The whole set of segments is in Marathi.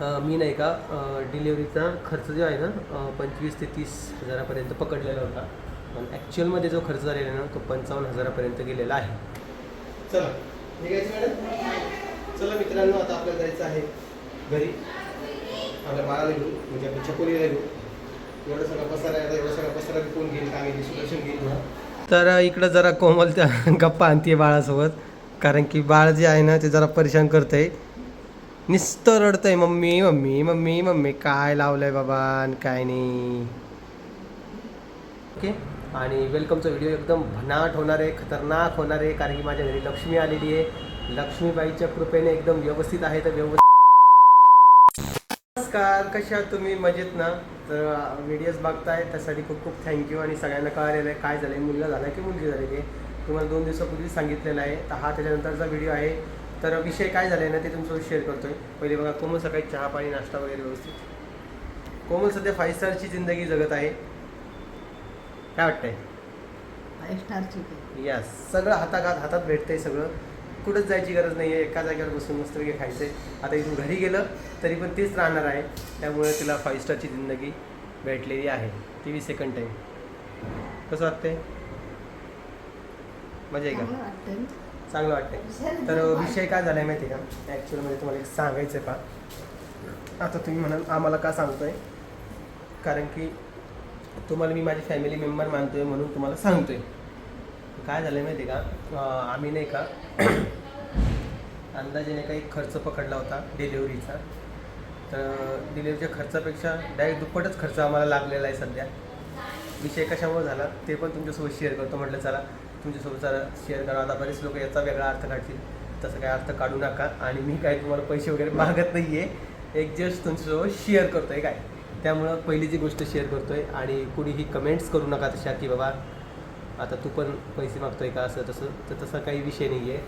मी नाही का डिलिव्हरीचा खर्च जो आहे ना पंचवीस ते तीस हजारापर्यंत पकडलेला होता. पण ॲक्च्युअलमध्ये जो खर्च झालेला आहे ना तो पंचावन्न हजारापर्यंत गेलेला आहे. चला. निघायचं मॅडम? चला मित्रांनो आता आपल्याला जायचं आहे घरी. आपल्या बाळाला घेऊ म्हणजे आपल्या छकोलीला घेऊ एवढं सगळं पसारा एवढं सगळं पसारा कोण घेईल काय घेईल सुदर्शन घेईल तर इकडं जरा कोमल त्या गप्पा आणते बाळासोबत. कारण की बाळ जे आहे ना ते जरा परेशान करतंय. नुसतं रडतंय मम्मी मम्मी मम्मी मम्मी. काय लावलंय बाबा आणि काय नाही. ओके आणि वेलकमचा व्हिडिओ एकदम भन्नाट होणार आहे खतरनाक होणार आहे कारण की माझ्या घरी लक्ष्मी आलेली आहे. लक्ष्मीबाईच्या कृपेने एकदम व्यवस्थित आहे तर व्यवस्थित नमस्कार कशा तुम्ही? मजेत ना? तर व्हिडिओज बघताय त्यासाठी खूप खूप थँक्यू आणि सगळ्यांना कळालेलं आहे काय झालं आहे मुलगा झाला की मुलगी झालेली आहे. तुम्हाला दोन दिवसापूर्वी सांगितलेलं आहे तर हा त्याच्यानंतरचा व्हिडिओ आहे. तर विषय काय झाला आहे ना ते तुमच्यासोबत शेअर करतोय. पहिले बघा कोमल सकाळी चहा पाणी नाश्ता वगैरे व्यवस्थित. कोमल सध्या फाईव्ह स्टारची जिंदगी जगत आहे. काय वाटतंय? फाईव्ह स्टारची यस सगळं हाताघात हातात भेटतंय सगळं. कुठंच जायची गरज नाही आहे एका जागेवर बसून मस्त वगैरे खायचं आहे आता इथून घरी गेलं तरी पण तेच राहणार आहे. त्यामुळे तिला फाईव्ह स्टारची जिंदगी भेटलेली आहे. टी व्ही सेकंड टाईम कसं वाटतंय? मजा आहे का? चांगलं वाटते तर विषय काय झाला आहे माहिती आहे का ॲक्च्युअलमध्ये तुम्हाला एक सांगायचं आहे का? आता तुम्ही म्हणाल आम्हाला का सांगतोय? कारण की तुम्हाला मी माझी फॅमिली मेंबर मानतोय म्हणून तुम्हाला सांगतोय. काय झालं आहे माहिती आहे का आम्ही नाही का अंदाजेने काही खर्च पकडला होता डिलेवरीचा तर डिलेवरीच्या खर्चापेक्षा डायरेक्ट दुप्पटच खर्च आम्हाला लागलेला आहे सध्या. विषय कशामुळे झाला ते पण तुमच्यासोबत शेअर करतो म्हटलं चला. तुमच्यासोबत जरा शेअर करा आता बरेच लोक याचा वेगळा अर्थ काढतील. तसं काय अर्थ काढू नका. आणि मी काय तुम्हाला पैसे वगैरे मागत नाही आहे एक जस्ट तुमच्यासोबत शेअर करतो आहे काय? त्यामुळं पहिली जी गोष्ट शेअर करतो आहे आणि कुणीही कमेंट्स करू नका तशा की बाबा आता तू पण पैसे मागतो आहे का असं तसं. तर तसा काही विषय नाही आहे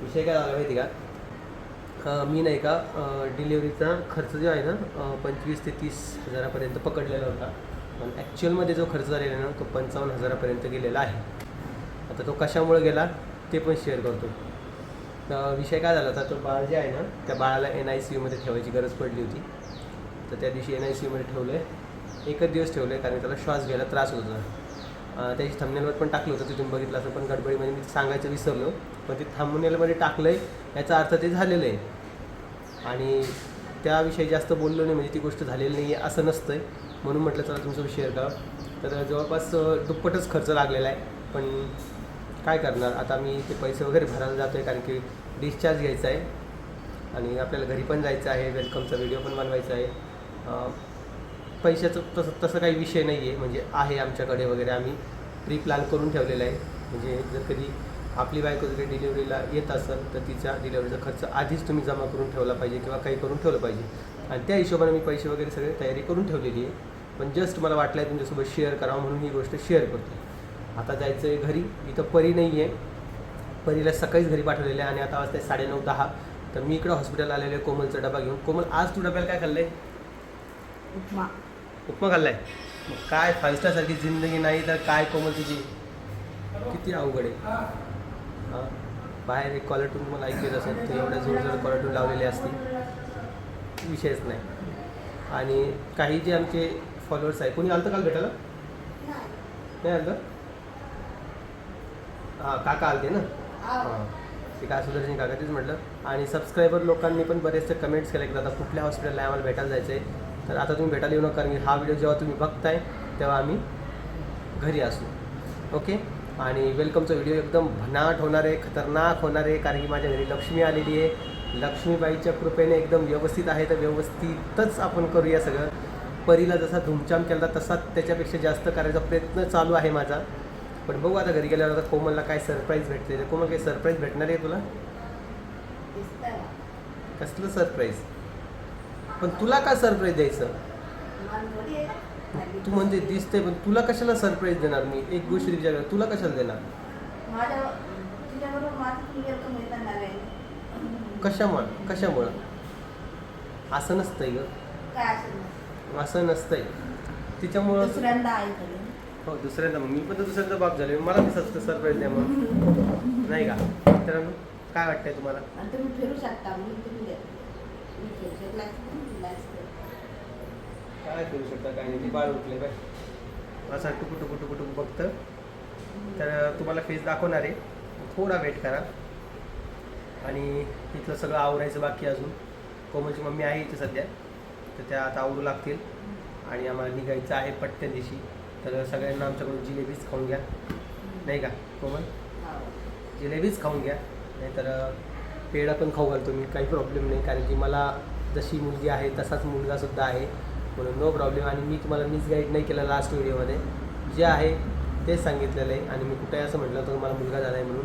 विषय काय झाला माहिती का? मी नाही का डिलिव्हरीचा खर्च जो आहे ना पंचवीस ते तीस हजारापर्यंत पकडलेला होता. पण ॲक्च्युअलमध्ये जो खर्च झालेला आहे ना तो पंचावन्न हजारापर्यंत गेलेला आहे. आता तो कशामुळे गेला ते पण शेअर करतो. तर विषय काय झाला होता तो बाळ जे आहे ना त्या बाळाला एन आय सी यूमध्ये ठेवायची गरज पडली होती. तर त्या दिवशी एन आय सी यूमध्ये ठेवलं आहे एकच दिवस ठेवलं आहे कारण त्याला श्वास घ्यायला त्रास होत होता. त्याची थंबनेलवर पण टाकलं होतं तिथून बघितलं असं पण गडबडीमध्ये मी सांगायचं विसरलो. पण ते थंबनेलमध्ये टाकलं आहे याचा अर्थ ते झालेलं आहे. आणि त्याविषयी जास्त बोललो नाही म्हणजे ती गोष्ट झालेली नाही आहे असं नसतं आहे म्हणून म्हटलं चला तुमच्यासोबत शेअर करा तर जवळपास दुप्पटच खर्च लागलेला आहे. पण काय करणार? आता मी ते पैसे वगैरे भरायला जातो आहे कारण की डिस्चार्ज घ्यायचा आहे. आणि आपल्याला घरी पण जायचं आहे. वेलकमचा व्हिडिओ पण बनवायचा आहे. पैशाचं तसं तसं काही विषय नाही आहे म्हणजे आहे आमच्याकडे वगैरे. आम्ही प्री प्लॅन करून ठेवलेला आहे. म्हणजे जर कधी आपली बायको जरी डिलिव्हरीला येत असेल तर तिचा डिलिव्हरीचा खर्च आधीच तुम्ही जमा करून ठेवला पाहिजे किंवा काही करून ठेवलं पाहिजे. आणि त्या हिशोबाने मी पैसे वगैरे सगळे तयारी करून ठेवलेली आहे. पण जस्ट मला वाटलं आहे तुमच्यासोबत शेअर करावं म्हणून ही गोष्ट शेअर करतो आता जायचं आहे घरी. इथं परी नाही आहे परीला सकाळीच घरी पाठवलेलं आहे आणि आता वाजता साडेनऊ दहा. तर मी इकडं हॉस्पिटल आलेलो आहे कोमलचा डबा घेऊन. कोमल आज तू डब्याला काय खाल्लं आहे उपमा. उपमा खाल्लाय? मग काय फाईव्ह स्टार सारखी जिंदगी नाही तर काय कोमल तुझी? किती अवघड आहे. हां? बाहेर एक कॉलर टून मला ऐकत असेल. तर एवढ्या जोर जोर कॉलर टून लावलेली असती. विषयच नाही. आणि काही जे आमचे फॉलोअर्स आहे कोणी आलं काल भेटायला? नाही. आलं हां काका आलते ना? हां. ते काय सुदर्शन काका तेच म्हटलं. आणि सबस्क्रायबर लोकांनी पण बरेचसे कमेंट्स केले की आता कुठल्या हॉस्पिटलला आम्हाला भेटायला जायचं आहे तर आता तुम्ही भेटायला येऊ नका कारण की हा व्हिडिओ जेव्हा तुम्ही बघताय तेव्हा आम्ही घरी असू. ओके आणि वेलकमचा व्हिडिओ एकदम भन्नाट होणार आहे खतरनाक होणार आहे कारण की माझ्या घरी लक्ष्मी आलेली आहे. लक्ष्मीबाईच्या कृपेने एकदम व्यवस्थित आहे तर व्यवस्थितच आपण करूया सगळं. परीला जसा धुमचाम केला तसा त्याच्यापेक्षा जास्त करायचा प्रयत्न चालू आहे माझा. पण बघू आता घरी गेल्यावर आता कोमलला काय सरप्राईज भेटते. कोमल काही सरप्राईज भेटणार आहे तुला? कसलं सरप्राईज पण तुला का सरप्राईज द्यायचं. तू म्हणजे दिसते पण तुला कशाला सरप्राईज देणार मी? एक गोष्ट विचार तुला कशाला देणार? कशामुळं? कशामुळं? असं नसतंय ग. असं नसतंय? तिच्यामुळं हो दुसऱ्यांदा मग. मी पण दुसऱ्यांदा बाप झाले. मला मी सरप्राईज द्या मग. नाही का? मित्रांनो काय वाटतंय तुम्हाला? तुम्ही फिरू शकता. तुम्ही. काय करू शकता? काय नाही. ती बाळ उठले काय असं टुकू टुकू टुकू टुकू बघतं. तर तुम्हाला फेस दाखवणार आहे. थोडा वेट करा. आणि तिथलं सगळं आवरायचं बाकी अजून. कोमलची मम्मी आहे इथे सध्या. तर त्या आता आवरू लागतील. आणि आम्हाला निघायचं आहे पटकन दिवशी. तर सगळ्यांना आमच्याकडून जिलेबीच खाऊन घ्या. नाही का कोमल? जिलेबीच खाऊन घ्या. नाहीतर पेढा पण खाऊ घालतो मी काही प्रॉब्लेम नाही. कारण की मला जशी मुलगी आहे तसाच मुलगासुद्धा आहे. म्हणून नो प्रॉब्लेम आणि मी तुम्हाला मिसगाईड नाही केलं लास्ट व्हिडिओमध्ये जे आहे तेच सांगितलेलं आहे. आणि मी कुठेही असं म्हटलं होतं मला मुलगा झाला आहे म्हणून.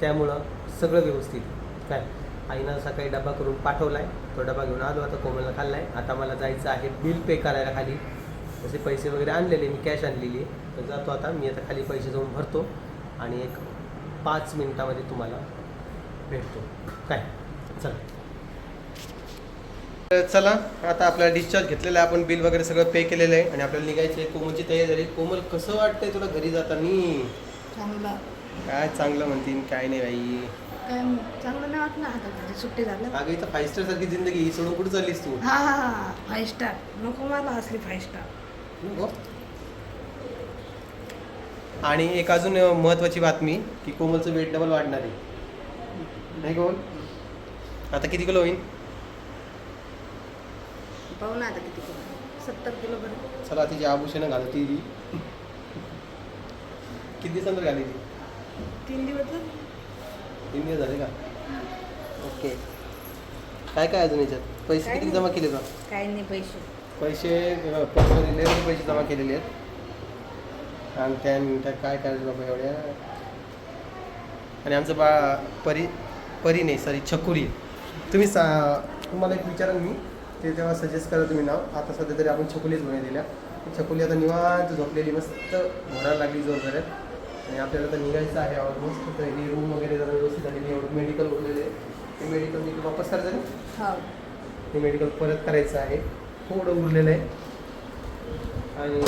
त्यामुळं सगळं व्यवस्थित. काय? आईनं सकाळी डबा करून पाठवला आहे तो डबा घेऊन आलो. आता कोमलला खाल्ला आहे आता मला जायचं आहे. बिल पे करायला खाली. तसे पैसे वगैरे आणलेले मी कॅश आणलेली आहे. तर जातो आता मी आता खाली पैसे जाऊन भरतो आणि एक पाच मिनिटामध्ये तुम्हाला भेटतो. काय? चला. तर चला आता आपल्याला डिस्चार्ज घेतलेला आहे. आपण बिल वगैरे सगळं पे केलेलं आहे आणि आपल्याला निघायचं आहे. कोमलची तयारी झाली. कोमल कसं वाटतंय तुला घरी जाताना? चांगलं. काय चांगलं म्हणतीन काय नाही बाई. काय चांगलं नाही वाटलं आता सुट्टी झालं अगं इथं फाईव्ह स्टार सारखी जिंदगी ही सोडून कुठं चाललीस तू? हा हा हा. फाईव्ह स्टार नको मला असली फाईव्ह स्टार? आणि एक अजून महत्वाची बातमी की कोमलचं वेट डबल वाढणार. आहे नाही कोमल? आता किती किलो होईल पाहू ना आता किती किलो. सत्तर किलो पर्यंत चला तिची आभूषणं घालू ती. किती दिवसांतर घाली ती? तीन दिवस. तीन दिवस झाले का? ओके. काय काय अजून याच्यात? पैसे काय किती. जमा केले का काही नाही पैसे. पैसे लय मोठे पैसे जमा केलेले आहेत. आणि त्या मिनिटात काय करायचं बाबा एवढ्या? आणि आमचं बा परी परी नाही सॉरी छकुली तुम्ही सा तुम्हाला एक विचारा मी ते तेव्हा सजेस्ट करा तुम्ही नाव. आता सध्या तरी आपण छकुलीच म्हणे दिल्या. छकुली आता निवांत झोपलेली मस्त भरायला लागली जोर जऱ्यात आणि आपल्याला आता निघायचं आहे ऑलमोस्ट तर ही रूम वगैरे जरा व्यवस्थित झालेली एवढं मेडिकल उरलेले ते मेडिकल मी वापस करायचं हो. ते मेडिकल परत करायचं आहे. थोडं उरलेलं आहे. आणि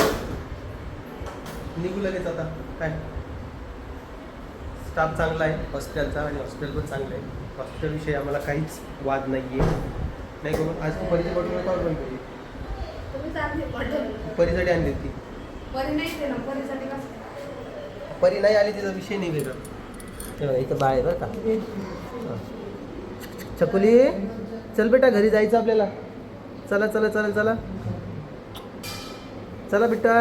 निघू लगेच आता. काय? स्टाफ चांगला आहे हॉस्पिटलचा आणि हॉस्पिटल पण चांगलं आहे. हॉस्पिटलविषयी आम्हाला काहीच वाद नाही आहे नाही करून आज तू परीची बॉटल कॉल पण केली परीसाठी आणली होती. परी नाही आली तिचा विषय नाही वेगळा. इथं बाळ आहे बरं का. छकुली चल बेटा घरी जायचं आपल्याला. चला चला चला चला. चला बेटा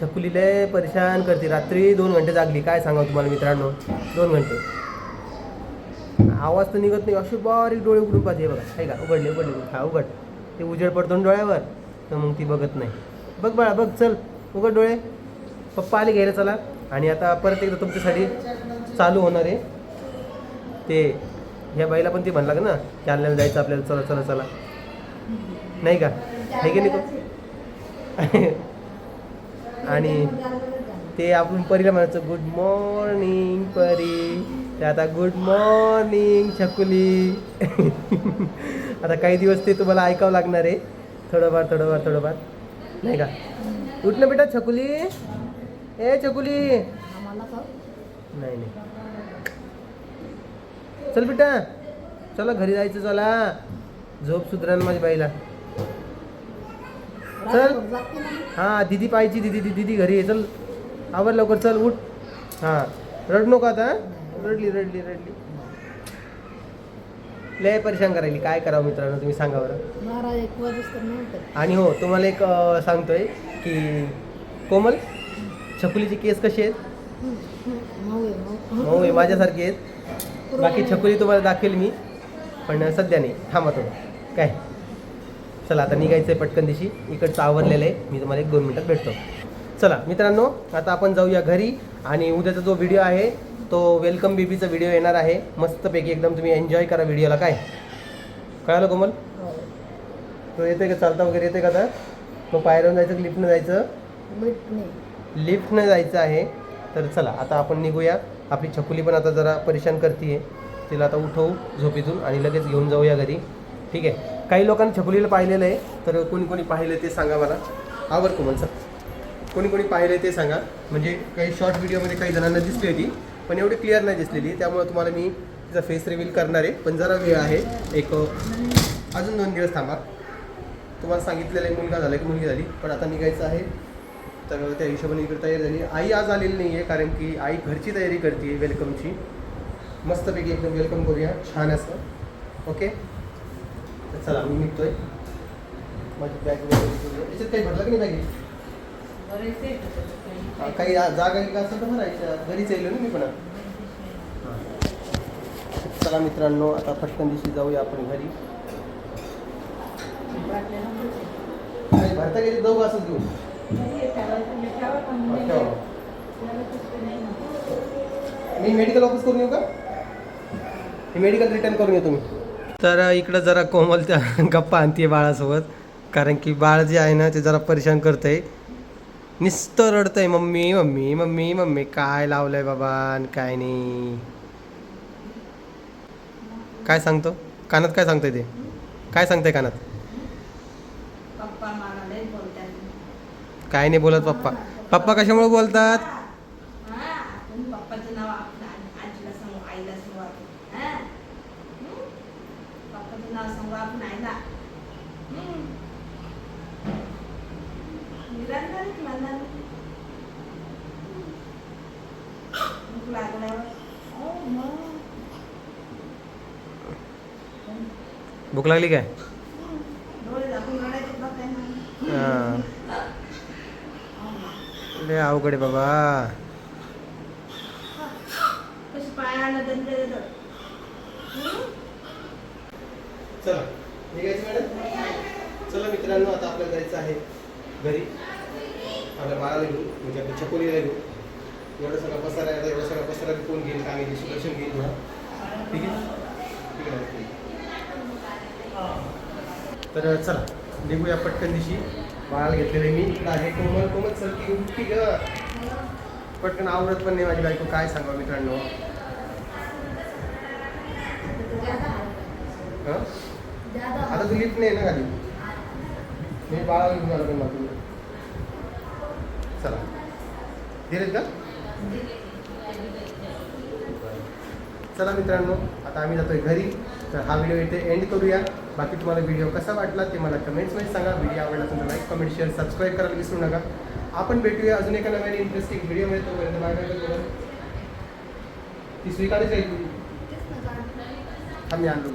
छकुली लय परेशान करते. रात्री दोन घंटे जागली. काय सांगा तुम्हाला मित्रांनो? दोन घंटे. आवाज तर निघत नाही. असे बारीक डोळे उघडून पाहिजे बघा आहे का उघडले उघडले. हा उघड. ते उजेड पडतो डोळ्यावर तर मग ती बघत नाही. बघ बाळा बघ चल. उघड डोळे. पप्पा आले घ्यायला चला. आणि आता परत एकदा तुमच्यासाठी चालू होणार आहे. ते ह्या बाईला पण ते म्हणला ना ना चालण्याला जायचं आपल्याला. चला चला चला. नाही का? हे की? नाही आणि ते आपण परीला म्हणायचं गुड मॉर्निंग परी. ते आता गुड मॉर्निंग छकुली. आता काही दिवस ते तुम्हाला ऐकावं लागणार आहे. थोडंफार थोडंफार थोडंफार. नाही का? उठ ना बेटा छकुली. ए छकुली. नाही नाही. चल बेटा. चला घरी जायचं चला. झोप सुधरा माझ्या बाईला. चल. हां दिदी पाहिजे दिदी दिदी दिदी घरी आहे चल. आवर लवकर चल उठ. हां. रड नको आता? रडली रडली रडली. लय परेशान करायली. काय करावं मित्रांनो तुम्ही सांगा बरं. आणि हो तुम्हाला एक सांगतोय की कोमल छकुलीची केस कशी आहेत. मऊ आहे माझ्यासारखी आहेत. बाकी छकुली तुम्हाला दाखवेल मी. पण सध्या नाही. थांबा तुम्ही काय? चला आता निघायचं आहे पटकन दिशी. इकडचं आवरलेलं आहे. मी तुम्हाला एक दोन मिनटात भेटतो. चला मित्रांनो आता आपण जाऊया घरी आणि उद्याचा जो व्हिडिओ आहे तो वेलकम बेबीचा व्हिडिओ येणार आहे. मस्तपैकी एकदम तुम्ही एन्जॉय करा व्हिडिओला काय? कळालं कोमल? हो. तो येते का? चालता वगैरे येते का आता? तो पायऱ्यावर जायचं लिफ्टनं जायचं? लिफ्टनं. जायचं आहे. तर चला आता आपण निघूया. आपली छकुली पण आता जरा परेशान करते तिला आता उठवू झोपेतून आणि लगेच घेऊन जाऊया घरी. ठीक आहे? काही लोकांनी छपलेलं पाहिलेलं आहे तर कोणी कोणी पाहिलं ते सांगा मला. आवर कोमल सर. कोणी कोणी पाहिलं ते सांगा. म्हणजे काही शॉर्ट व्हिडिओमध्ये काही जणांना दिसली होती पण एवढी क्लिअर नाही दिसलेली. त्यामुळे तुम्हाला मी तिचा फेस रिव्हील करणार आहे. पण जरा वेळ आहे. एक अजून दोन दिवस थांबा. तुम्हाला सांगितलेलं आहे मुलगा झाला की मुलगी झाली पण आता निघायचं आहे. तर त्या हिशोबाने इकडे तयारी झाली. आई आज आलेली नाही आहे कारण की आई घरची तयारी करते वेलकमची मस्तपैकी एकदम वेलकम करूया. छान असं. ओके तर चला मी निघतोय. माझी बॅग वगैरे. याच्यात काही भरलं की नाही बॅगेत काही. जागा गिगा असेल तर भरायच्या. घरीच येईल ना मी पण. चला मित्रांनो आता पटकन दिवशी जाऊया आपण घरी. भरता गेली जाऊ असं घेऊन. मी मेडिकल ऑफिस करून येऊ का? मी मेडिकल रिटर्न करून येतो मी तर इकडं जरा कोमल त्या गप्पा आणते बाळासोबत. कारण की बाळ जे आहे ना ते जरा परेशान करतंय. नुसतं रडतंय मम्मी मम्मी मम्मी मम्मी काय लावलंय बाबा आणि काय नाही. काय सांगतो? कानात काय सांगतोय ते? काय सांगतंय कानात? पप्पा मला लय बोलतात. काय नाही बोलत पप्पा. पप्पा कशामुळे बोलतात हा, तुम्ही पप्पाचं नाव आपल्या आ- आजीला सांगू आईला सांगू आपण हा? हं? पप्पाचं नाव सांगू आपण आईला हं? निरंतर एक म्हणणार. भूक लागल्यावर हो मग. भूक लागली काय. डोळे रडायचे बघ काय. हां हो. लय अवघड आहे बाबा कशी पायाला दंड देतात? चला. निघायचं मॅडम? चला मित्रांनो आता आपल्याला जायचं आहे घरी. आपल्या बाळाला घेऊ म्हणजे आपल्या छकोलीला घेऊ एवढं सगळं पसारा आहे एवढं सगळं पसारा कोण घेईल काय घेईल सुदर्शन घेईल थोडा ठीक आहे? ठीक आहे ठीक आहे. तर चला निघूया पटकन दिशी बाळाला घेतलेलं मी. इकडं आहे कोमल. कोमल सर ती उठती ग? पटकन आवडत पण नाही माझी बायको. काय सांगा मित्रांनो? आता लिफ्ट नाही ना खाली. मी बाळाला घेऊन आलो पण माझं चला. दिलेत का? चला मित्रांनो आता आम्ही जातोय घरी. तर हा व्हिडिओ इथे एंड करूया. बाकी तुम्हाला व्हिडिओ कसा वाटला ते मला कमेंट्समध्ये सांगा. व्हिडिओ आवडला तुम्ही लाईक कमेंट शेअर सबस्क्राईब करायला विसरू नका. आपण भेटूया अजून एका नव्याने इंटरेस्टिंग व्हिडिओमध्ये तोपर्यंत बाय बाय ती स्वीकारायची आहे तुझी आम्ही आणलो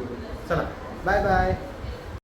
चला. Bye bye